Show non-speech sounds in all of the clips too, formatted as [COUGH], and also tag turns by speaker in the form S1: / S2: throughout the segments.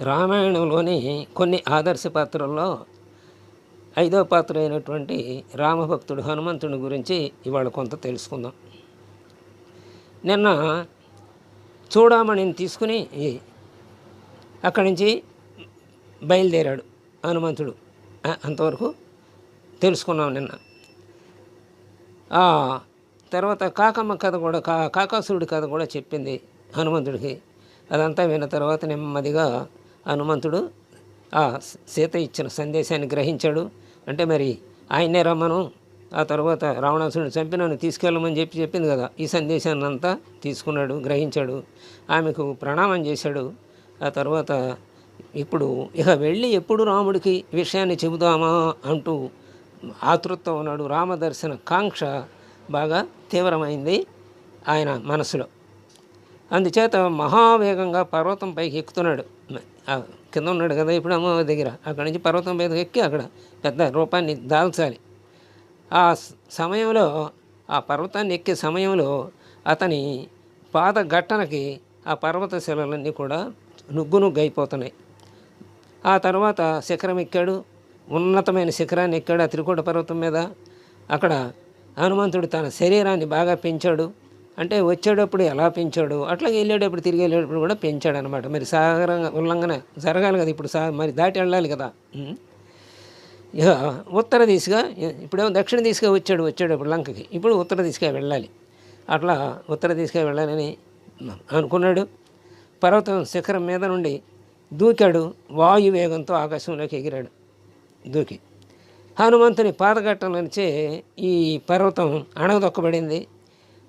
S1: రామాయణంలోని కొన్ని ఆదర్శ పాత్రల్లో ఐదో పాత్ర అయినటువంటి రామభక్తుడు హనుమంతుడి గురించి ఇవాళ కొంత తెలుసుకుందాం. నిన్న చూడామణిని తీసుకుని అక్కడి నుంచి బయలుదేరాడు హనుమంతుడు. అంతవరకు తెలుసుకున్నాం నిన్న. తర్వాత కాకమ్మ కథ కూడా కా కాకాసురుడి కథ కూడా చెప్పింది హనుమంతుడికి. అదంతా విన్న తర్వాత నెమ్మదిగా హనుమంతుడు ఆ సీత ఇచ్చిన సందేశాన్ని గ్రహించాడు. అంటే మరి ఆయనే రమ్మను ఆ తర్వాత రావణాసురుడు చంపి నన్ను తీసుకెళ్ళమని చెప్పి చెప్పింది కదా. ఈ సందేశాన్ని అంతా తీసుకున్నాడు గ్రహించాడు. ఆమెకు ప్రణామం చేశాడు. ఆ తర్వాత ఇప్పుడు ఇక వెళ్ళి ఎప్పుడు రాముడికి విషయాన్ని చెబుదామా అంటూ ఆతృత్వం ఉన్నాడు. రామదర్శన కాంక్ష బాగా తీవ్రమైంది ఆయన మనసులో. అందుచేత మహావేగంగా పర్వతం పైకి ఎక్కుతున్నాడు. కింద ఉన్నాడు కదా ఇప్పుడు అమ్మవారి దగ్గర. అక్కడి నుంచి పర్వతం మీద ఎక్కి అక్కడ పెద్ద రూపాన్ని దాల్చాలి. ఆ సమయంలో ఆ పర్వతాన్ని ఎక్కే సమయంలో అతని పాద ఘట్టనకి ఆ పర్వత శిలలన్నీ కూడా నుగ్గు నుగ్గు అయిపోతున్నాయి. ఆ తర్వాత శిఖరం ఎక్కాడు. ఉన్నతమైన శిఖరాన్ని ఎక్కాడు ఆ త్రికూట పర్వతం మీద. అక్కడ హనుమంతుడు తన శరీరాన్ని బాగా పెంచాడు. అంటే వచ్చేటప్పుడు ఎలా పెంచాడు? అట్లాగే వెళ్ళేటప్పుడు తిరిగి వెళ్ళేటప్పుడు కూడా పెంచాడు అనమాట మరి సాగరంగా ఉల్లంఘన జరగాలి కదా ఇప్పుడు సా మరి దాటి వెళ్ళాలి కదా? ఇక ఉత్తర దిశగా ఇప్పుడేమో దక్షిణ దిశగా వచ్చాడు వచ్చేటప్పుడు లంకకి. ఇప్పుడు ఉత్తర దిశగా వెళ్ళాలి. అట్లా ఉత్తర దిశగా వెళ్ళాలని అనుకున్నాడు. పర్వతం శిఖరం మీద నుండి దూకాడు. వాయు వేగంతో ఆకాశంలోకి ఎగిరాడు దూకి. హనుమంతుని పాదఘట్టం నుంచే ఈ పర్వతం అణగదొక్కబడింది.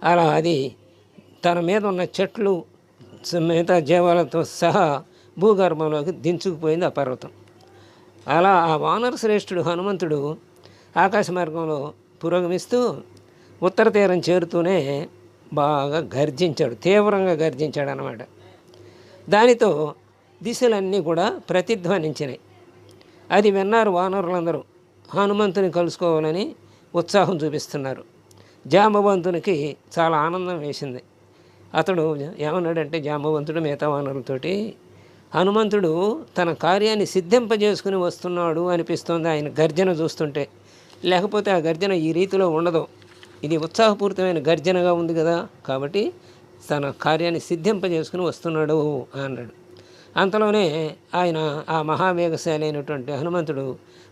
S1: అలా అది తన మీద ఉన్న చెట్లు మిగతా జీవాలతో సహా భూగర్భంలోకి దించుకుపోయింది ఆ పర్వతం. అలా ఆ వానర శ్రేష్ఠుడు హనుమంతుడు ఆకాశ మార్గంలో పురోగమిస్తూ ఉత్తర తీరం చేరుతూనే బాగా గర్జించాడు తీవ్రంగా గర్జించాడు అన్నమాట. దానితో దిశలన్నీ కూడా ప్రతిధ్వనించినాయి అది విన్నారు వానరులందరూ. హనుమంతుని కలుసుకోవాలని ఉత్సాహం చూపిస్తున్నారు. జాంబవంతునికి చాలా ఆనందం వేసింది. అతడు ఏమన్నాడంటే జాంబవంతుడు మిగతా వానరులతోటి హనుమంతుడు తన కార్యాన్ని సిద్ధింపజేసుకుని వస్తున్నాడు అనిపిస్తుంది ఆయన గర్జన చూస్తుంటే. లేకపోతే ఆ గర్జన ఈ రీతిలో ఉండదు. ఇది ఉత్సాహపూరితమైన గర్జనగా ఉంది కదా కాబట్టి తన కార్యాన్ని సిద్ధింపజేసుకుని వస్తున్నాడు అన్నాడు. అంతలోనే ఆయన ఆ మహావేగశాలి అయినటువంటి హనుమంతుడు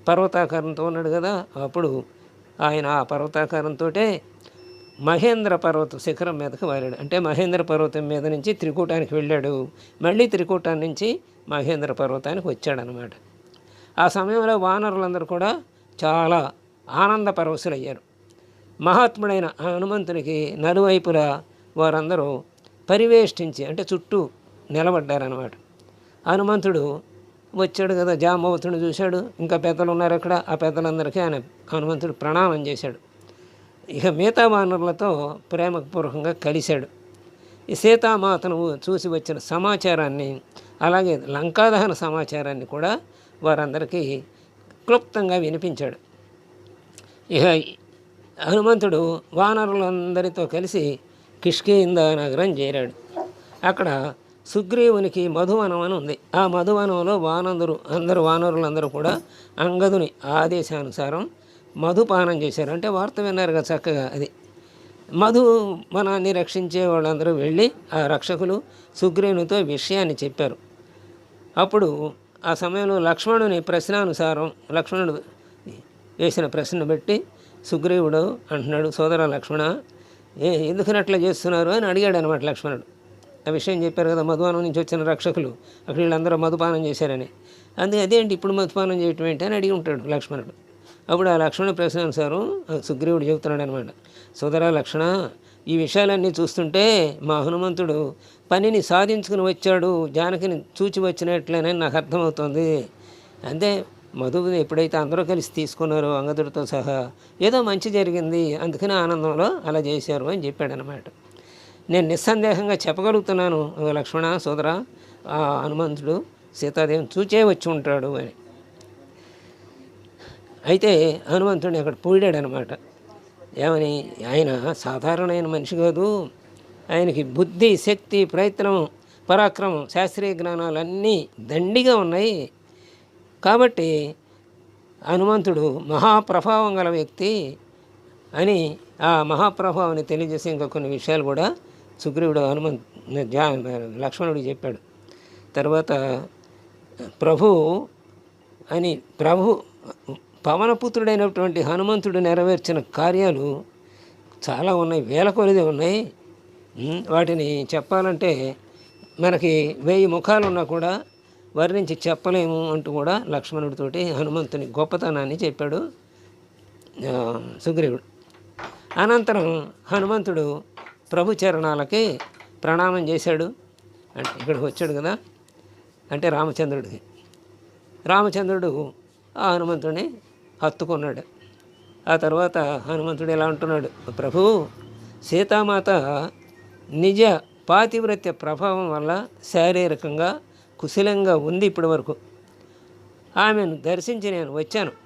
S1: పర్వతాకారంతో ఉన్నాడు కదా అప్పుడు ఆయన ఆ పర్వతాకారంతో మహేంద్ర పర్వత శిఖరం మీదకి వారాడు. అంటే మహేంద్ర పర్వతం మీద నుంచి త్రికూటానికి వెళ్ళాడు. మళ్ళీ త్రికూటం నుంచి మహేంద్ర పర్వతానికి వచ్చాడనమాట. ఆ సమయంలో వానరులందరూ కూడా చాలా ఆనంద పరవశులయ్యారు. మహాత్ముడైన ఆ హనుమంతునికి నలువైపులా వారందరూ పరివేష్టించి అంటే చుట్టూ నిలబడ్డారనమాట. హనుమంతుడు వచ్చాడు కదా జాంబవతుడు చూశాడు. ఇంకా పెద్దలు ఉన్నారు అక్కడ. ఆ పెద్దలందరికీ ఆయన హనుమంతుడు ప్రణామం చేశాడు. ఇక మిగతా వానరులతో ప్రేమపూర్వకంగా కలిశాడు. ఈ సీతామాతను చూసి వచ్చిన సమాచారాన్ని అలాగే లంకాదహన సమాచారాన్ని కూడా వారందరికీ క్లుప్తంగా వినిపించాడు. ఇక హనుమంతుడు వానరులందరితో కలిసి కిష్కేంద నగరం చేరాడు. అక్కడ సుగ్రీవునికి మధువనం అని ఉంది. ఆ మధువనంలో వానందరు అందరు వానరులందరూ కూడా అంగదుని ఆదేశానుసారం మధుపానం చేశారు. అంటే వార్త విన్నారు కదా చక్కగా అది. మధు మనాన్ని రక్షించే వాళ్ళందరూ వెళ్ళి ఆ రక్షకులు సుగ్రీవునితో విషయాన్ని చెప్పారు. అప్పుడు ఆ సమయంలో లక్ష్మణుని ప్రశ్నానుసారం లక్ష్మణుడు వేసిన ప్రశ్న బట్టి సుగ్రీవుడు అంటున్నాడు సోదర లక్ష్మణ ఏ ఎందుకని చేస్తున్నారు? అని అడిగాడు అనమాట లక్ష్మణుడు. ఆ విషయం చెప్పారు కదా మధుపానం నుంచి వచ్చిన రక్షకులు. అక్కడ వీళ్ళందరూ మధుపానం చేశారని. అందుకే అదేంటి ఇప్పుడు మధుపానం చేయటం ఏంటి అని అడిగి ఉంటాడు లక్ష్మణుడు. అప్పుడు ఆ లక్ష్మణ ప్రశ్నానుసారం ఆ సుగ్రీవుడు చెబుతున్నాడు అనమాట సోదర లక్ష్మణ ఈ విషయాలన్నీ చూస్తుంటే మా హనుమంతుడు పనిని సాధించుకుని వచ్చాడు జానకిని చూచి వచ్చినట్లేనని నాకు అర్థమవుతుంది. అంతే మధువుని ఎప్పుడైతే అందరూ కలిసి తీసుకున్నారో అంగదుడితో సహా ఏదో మంచి జరిగింది అందుకని ఆనందంలో అలా చేశారు అని చెప్పాడనమాట నేను నిస్సందేహంగా చెప్పగలుగుతున్నాను. ఓ లక్ష్మణ సోదర ఆ హనుమంతుడు సీతాదేవిని చూచే వచ్చి ఉంటాడు అని. అయితే హనుమంతుడిని అక్కడ పూడాడనమాట ఏమని? ఆయన సాధారణమైన మనిషి కాదు. ఆయనకి బుద్ధి శక్తి ప్రయత్నం పరాక్రమం శాస్త్రీయ జ్ఞానాలు అన్నీ దండిగా ఉన్నాయి. కాబట్టి హనుమంతుడు మహాప్రభావం గల వ్యక్తి అని ఆ మహాప్రభావాన్ని తెలియజేసే ఇంకా కొన్ని విషయాలు కూడా సుగ్రీవుడు హనుమంత్ లక్ష్మణుడు లక్ష్మణుడికి చెప్పాడు. తర్వాత ప్రభు అని ప్రభు పవనపుత్రుడైనటువంటి హనుమంతుడు నెరవేర్చిన కార్యాలు చాలా ఉన్నాయి వేల కొలిది ఉన్నాయి. వాటిని చెప్పాలంటే మనకి వెయ్యి ముఖాలు ఉన్నా కూడా వర్ణించి చెప్పలేము అంటూ కూడా లక్ష్మణుడితోటి హనుమంతుని గొప్పతనాన్ని చెప్పాడు సుగ్రీవుడు. అనంతరం హనుమంతుడు ప్రభు చరణాలకి ప్రణామం చేశాడు. అంటే ఇక్కడికి వచ్చాడు కదా. అంటే రామచంద్రుడికి. రామచంద్రుడు ఆ హనుమంతుడిని హత్తుకున్నాడు. ఆ తర్వాత హనుమంతుడు ఎలా అంటున్నాడు ప్రభు సీతామాత నిజ పాతివ్రత్య ప్రభావం వల్ల శారీరకంగా కుశలంగా ఉంది ఇప్పటి వరకు. ఆమెను దర్శించి నేను వచ్చాను.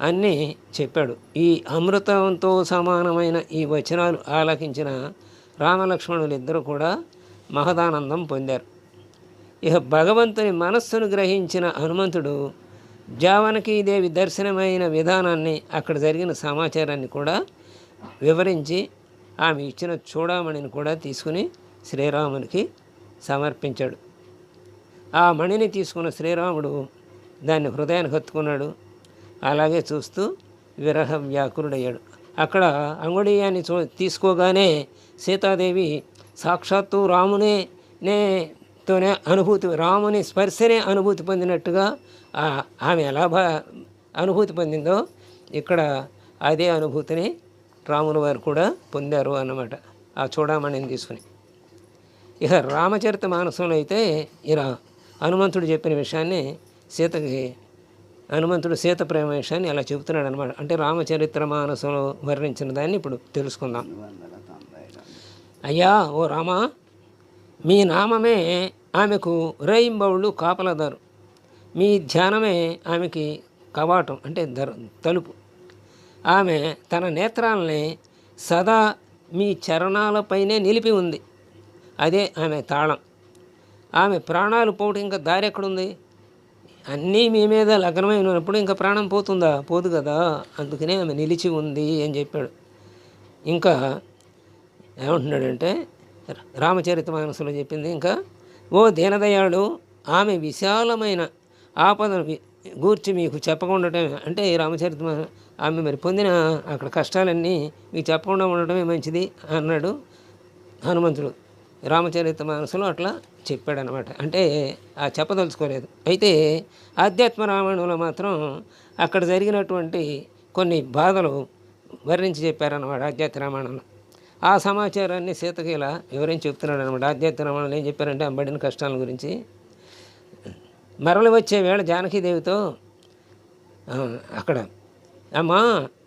S1: అన్నీ చెప్పాడు. ఈ అమృతంతో సమానమైన ఈ వచనాలు ఆలకించిన రామలక్ష్మణులు ఇద్దరు కూడా మహదానందం పొందారు. ఇక భగవంతుని మనస్సును గ్రహించిన హనుమంతుడు జావనకీదేవి దర్శనమైన విధానాన్ని అక్కడ జరిగిన సమాచారాన్ని కూడా వివరించి ఆమె ఇచ్చిన చూడమణిని కూడా తీసుకుని శ్రీరామునికి సమర్పించాడు. ఆ మణిని తీసుకున్న శ్రీరాముడు దాన్ని హృదయానికి హత్తుకున్నాడు. అలాగే చూస్తూ విరహ వ్యాకురుడయ్యాడు అక్కడ అంగుళీయాన్ని చూ తీసుకోగానే సీతాదేవి సాక్షాత్తు రామునే నే తోనే అనుభూతి రాముని స్పర్శనే అనుభూతి పొందినట్టుగా ఆమె ఎలా భా అనుభూతి పొందిందో ఇక్కడ అదే అనుభూతిని రాముల వారు కూడా పొందారు అన్నమాట. ఆ చూడమణిని తీసుకుని. ఇక రామచరిత మానసంలో అయితే ఇలా హనుమంతుడు చెప్పిన విషయాన్ని సీతకి హనుమంతుడు సీత ప్రేమ విషయాన్ని అలా చెబుతున్నాడు అనమాట అంటే రామచరిత్ర మానసంలో వర్ణించిన దాన్ని ఇప్పుడు తెలుసుకుందాం. అయ్యా ఓ రామ మీ నామమే ఆమెకు రేయింబవుళ్ళు కాపలదారు. మీ ధ్యానమే ఆమెకి కవాటం అంటే ధర తలుపు. ఆమె తన నేత్రాలని సదా మీ చరణాలపైనే నిలిపి ఉంది. అదే ఆమె తాళం. ఆమె ప్రాణాలు పోవటం ఇంకా దారి ఎక్కడుంది? అన్నీ మీ మీద లగ్నమై ఉన్నప్పుడు ఇంకా ప్రాణం పోతుందా? పోదు కదా. అందుకనే ఆమె నిలిచి ఉంది అని చెప్పాడు. ఇంకా ఏమంటున్నాడంటే రామచరిత మానసులో చెప్పింది ఇంకా ఓ దీనదయాడు ఆమె విశాలమైన ఆపదను గూర్చి మీకు చెప్పకుండా అంటే రామచరిత ఆమె మరి పొందిన అక్కడ కష్టాలన్నీ మీకు చెప్పకుండా ఉండటమే మంచిది అన్నాడు హనుమంతుడు. రామచరిత మానసులో అట్లా చెప్పాడనమాట. అంటే ఆ చెప్పదలుచుకోలేదు. అయితే ఆధ్యాత్మ రామాయణంలో మాత్రం అక్కడ జరిగినటువంటి కొన్ని బాధలు వర్ణించి చెప్పారన్నమాట ఆధ్యాత్మ రామాయణంలో ఆ సమాచారాన్ని సీతకి ఇలా వివరించి చెప్తున్నాడు అనమాట ఆధ్యాత్మ రామాయణంలో ఏం చెప్పారంటే అంబడిన కష్టాల గురించి. మరలి వచ్చే వేళ జానకీదేవితో అక్కడ అమ్మా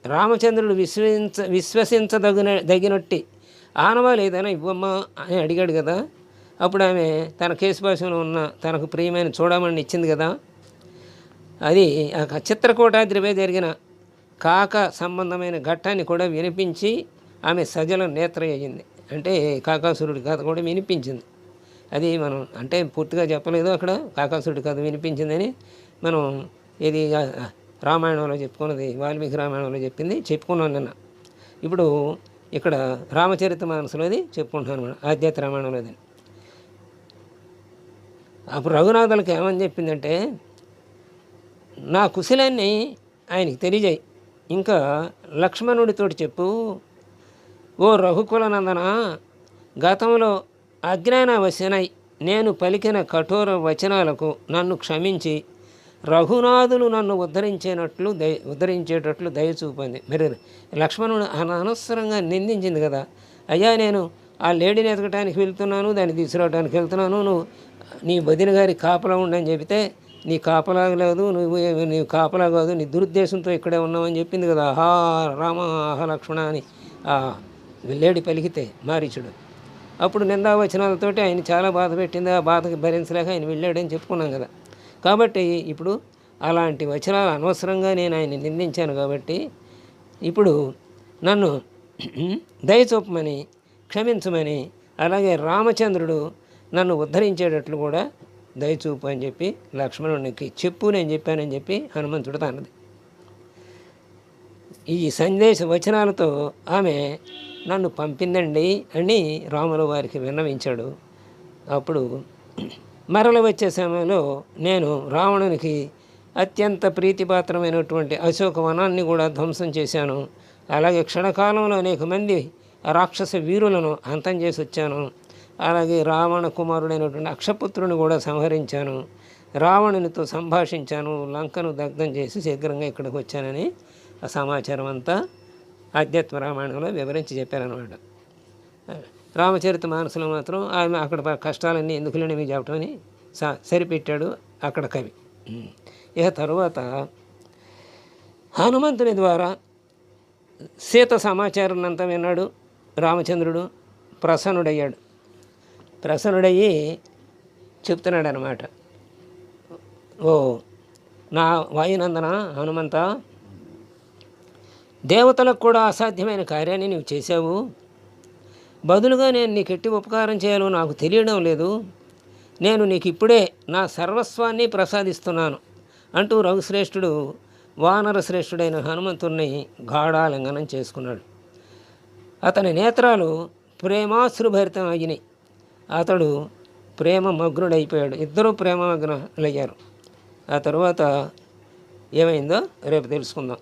S1: రామచంద్రుడు విశ్వసించ విశ్వసించదగిన దగినట్టి. ఆనవాలు ఏదైనా ఇవ్వమ్మా అని అడిగాడు కదా. అప్పుడు ఆమె తన కేసు ఉన్న తనకు ప్రియమైన చూడమని ఇచ్చింది కదా. అది ఆ చిత్రకూటాద్రిపై జరిగిన కాక సంబంధమైన ఘట్టాన్ని కూడా వినిపించి ఆమె సజల నేత్ర అయ్యింది. అంటే కాకాసురుడి కథ కూడా వినిపించింది. అది మనం అంటే పూర్తిగా చెప్పలేదు అక్కడ. కాకాసురుడి కథ వినిపించిందని మనం ఇది రామాయణంలో చెప్పుకున్నది వాల్మీకి రామాయణంలో చెప్పింది చెప్పుకున్నాను నిన్న. ఇప్పుడు ఇక్కడ రామచరిత మానసులోది చెప్పుకుంటున్నాను మనం ఆధ్యాత్మ రామాయణంలోది అప్పుడు రఘునాథులకు ఏమని చెప్పిందంటే నా కుశలాన్ని ఆయనకి తెలియజేయి. ఇంకా లక్ష్మణుడితోటి చెప్పు. ఓ రఘుకులనందన గతంలో అజ్ఞానవశనై నేను పలికిన కఠోర వచనాలకు నన్ను క్షమించి రఘునాథులు నన్ను ఉద్ధరించేటట్లు దయ ఉద్ధరించేటట్లు దయచూపింది మరి లక్ష్మణుడు అనవసరంగా నిందించింది కదా. అయ్యా నేను ఆ లేడీని ఎతకటానికి వెళ్తున్నాను దాన్ని తీసుకురావడానికి వెళ్తున్నాను నువ్వు నీ వదిన గారి కాపలా ఉండని చెబితే నీ కాపలా లేదు నువ్వు నీ కాపలా కాదు నీ దురుద్దేశంతో ఇక్కడే ఉన్నావని చెప్పింది కదా. ఆహా రామ ఆహ లక్ష్మణ అని. ఆ లేడి పలికితే మారీచుడు అప్పుడు నిందావచనాలతోటి ఆయన చాలా బాధ పెట్టింది. ఆ బాధకి భరించలేక ఆయన వెళ్ళాడని చెప్పుకున్నాం కదా. కాబట్టి ఇప్పుడు అలాంటి వచనాలు అనవసరంగా నేను ఆయన నిందించాను కాబట్టి ఇప్పుడు నన్ను [CLEARS THROAT] దయచూపమని క్షమించమని అలాగే రామచంద్రుడు నన్ను ఉద్ధరించేటట్లు కూడా దయచూపు అని చెప్పి లక్ష్మణునికి చెప్పు నేను చెప్పానని చెప్పి హనుమంతుడు అన్నది ఈ సందేశ వచనాలతో ఆమె నన్ను పంపిందండి అని రాముల వారికి విన్నవించాడు. అప్పుడు మరల వచ్చే సమయంలో నేను రావణునికి అత్యంత ప్రీతిపాత్రమైనటువంటి అశోక వనాన్ని కూడా ధ్వంసం చేశాను. అలాగే క్షణకాలంలో అనేక మంది రాక్షస వీరులను అంతం చేసి వచ్చాను అలాగే రావణ కుమారుడైనటువంటి అక్షపుత్రుని కూడా సంహరించాను. రావణునితో సంభాషించాను. లంకను దగ్ధం చేసి శీఘ్రంగా ఇక్కడికి వచ్చానని ఆ సమాచారం అంతా ఆధ్యాత్మ రామాయణంలో వివరించి చెప్పారనమాట రామచరిత మానసులో మాత్రం ఆమె అక్కడ కష్టాలన్నీ ఎందుకులేని మీకు చెప్పటమని స- సరిపెట్టాడు అక్కడ కవి. ఇక తరువాత హనుమంతుని ద్వారా సీత సమాచారాన్ని అంతా విన్నాడు. రామచంద్రుడు ప్రసన్నుడయ్యాడు. ప్రసన్నుడయ్యి చెప్తున్నాడు అనమాట ఓ నా వాయునందన హనుమంత? దేవతలకు కూడా అసాధ్యమైన కార్యాన్ని నీవు చేశావు. బదులుగా నేను నీకు ఎట్టి ఉపకారం చేయాలో నాకు తెలియడం లేదు. నేను నీకు ఇప్పుడే నా సర్వస్వాన్ని ప్రసాదిస్తున్నాను అంటూ రఘుశ్రేష్ఠుడు వానర శ్రేష్ఠుడైన హనుమంతుణ్ణి గాఢాలింగనం చేసుకున్నాడు. అతని నేత్రాలు ప్రేమాశ్రుభరితం అయినాయి అతడు ప్రేమ మగ్నుడైపోయాడు ఇద్దరూ ప్రేమ మగ్నులయ్యారు ఆ తర్వాత ఏమైందో రేపు తెలుసుకుందాం.